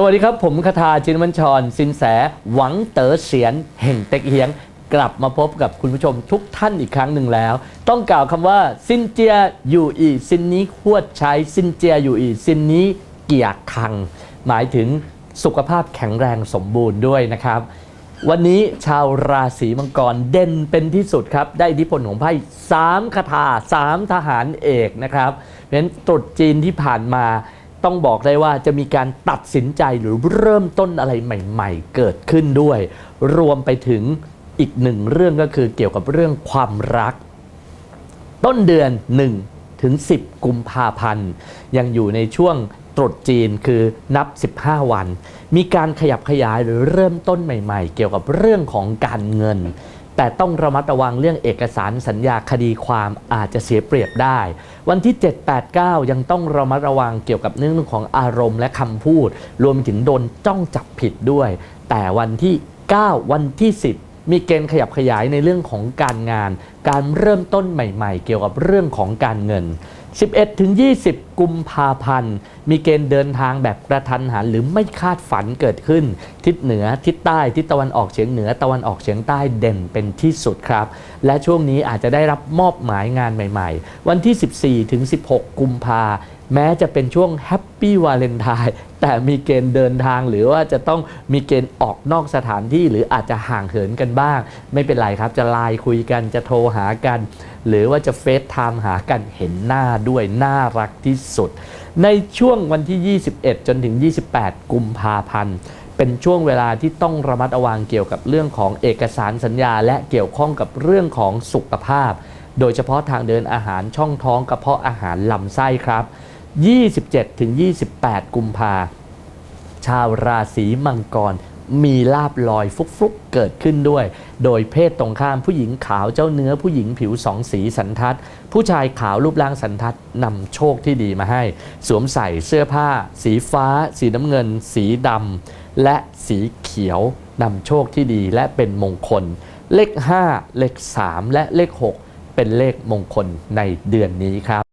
สวัสดีครับ ผมคาทาจินวันชร สินแส หวังเต๋อเสียนแห่งเต็กเฮียง กลับมาพบกับคุณผู้ชมทุกท่านอีกครั้งหนึ่งแล้ว ต้องกล่าวคำว่า ซินเจียอยู่อีซินนี้ขวดใช้ซินเจียอยู่อีซินนี้เกียกคัง หมายถึงสุขภาพแข็งแรงสมบูรณ์ด้วยนะครับ วันนี้ชาวราศีมังกรเด่นเป็นที่สุดครับ ได้อิทธิพลของไพ่สามคาถาสามทหารเอกนะครับเพราะฉะนั้นตรุษจีนที่ผ่านมา ต้องบอกได้ว่าจะมีการตัดสินใจหรือเริ่มต้นอะไรใหม่ ๆ เกิดขึ้นด้วย รวมไปถึงอีกหนึ่งเรื่องก็คือเกี่ยวกับเรื่องความรัก ต้นเดือน 1 ถึง 10 กุมภาพันธ์ ยังอยู่ในช่วงตรุษจีนคือนับ 15 วัน มีการขยับขยายหรือเริ่มต้นใหม่ ๆ เกี่ยวกับเรื่องของการเงิน แต่ต้องระมัดระวังเรื่องเอกสารสัญญาคดีความอาจจะเสียเปรียบได้ วันที่ 7 8 9 ยังต้องระมัดระวังเกี่ยวกับเรื่องของอารมณ์และคำพูด รวมถึงโดนจ้องจับผิดด้วย แต่วันที่ 9 วันที่ 10มีเกณฑ์ขยับขยายในเรื่องของการงาน การเริ่มต้นใหม่ ๆ เกี่ยวกับเรื่องของการเงิน 11 ถึง 20 กุมภาพันธ์ มีเกณฑ์เดินทางแบบกระทันหันหรือไม่คาดฝันเกิดขึ้น ทิศเหนือ ทิศใต้ ทิศตะวันออกเฉียงเหนือ ตะวันออกเฉียงใต้เด่นเป็นที่สุดครับ และช่วงนี้อาจจะได้รับมอบหมายงานใหม่ ๆ วันที่ 14 ถึง 16 กุมภาพันธ์ แม้จะเป็นช่วงแฮปปี้วาเลนไทน์แต่มีเกณฑ์เดินทางหรือว่าจะต้องมีเกณฑ์ออกนอกสถานที่หรืออาจจะห่างเหินกันบ้าง ไม่เป็นไรครับจะไลน์คุยกันจะโทรหากัน หรือว่าจะเฟซไทม์หากันเห็นหน้าด้วยน่ารักที่สุด ในช่วงวันที่ 21 จนถึง 28 กุมภาพันธ์เป็นช่วงเวลาที่ต้องระมัดระวังเกี่ยวกับเรื่องของเอกสารสัญญา และเกี่ยวข้องกับเรื่องของสุขภาพ โดยเฉพาะทางเดินอาหารช่องท้องกระเพาะอาหารลำไส้ครับ 27 ถึง 28 กุมภาชาวราศีมังกร มีลาบลอยฟุกๆเกิดขึ้นด้วย โดยเพศตรงข้ามผู้หญิงขาวเจ้าเนื้อผู้หญิงผิวสองสีสันทัด ผู้ชายขาวรูปร่างสันทัดนำโชคที่ดีมาให้ สวมใส่เสื้อผ้า สีฟ้า สีน้ำเงิน สีดำและสีเขียวนำโชคที่ดีและเป็นมงคล เลข 5 เลข 3 และเลข 6 เป็นเลขมงคลในเดือนนี้ครับ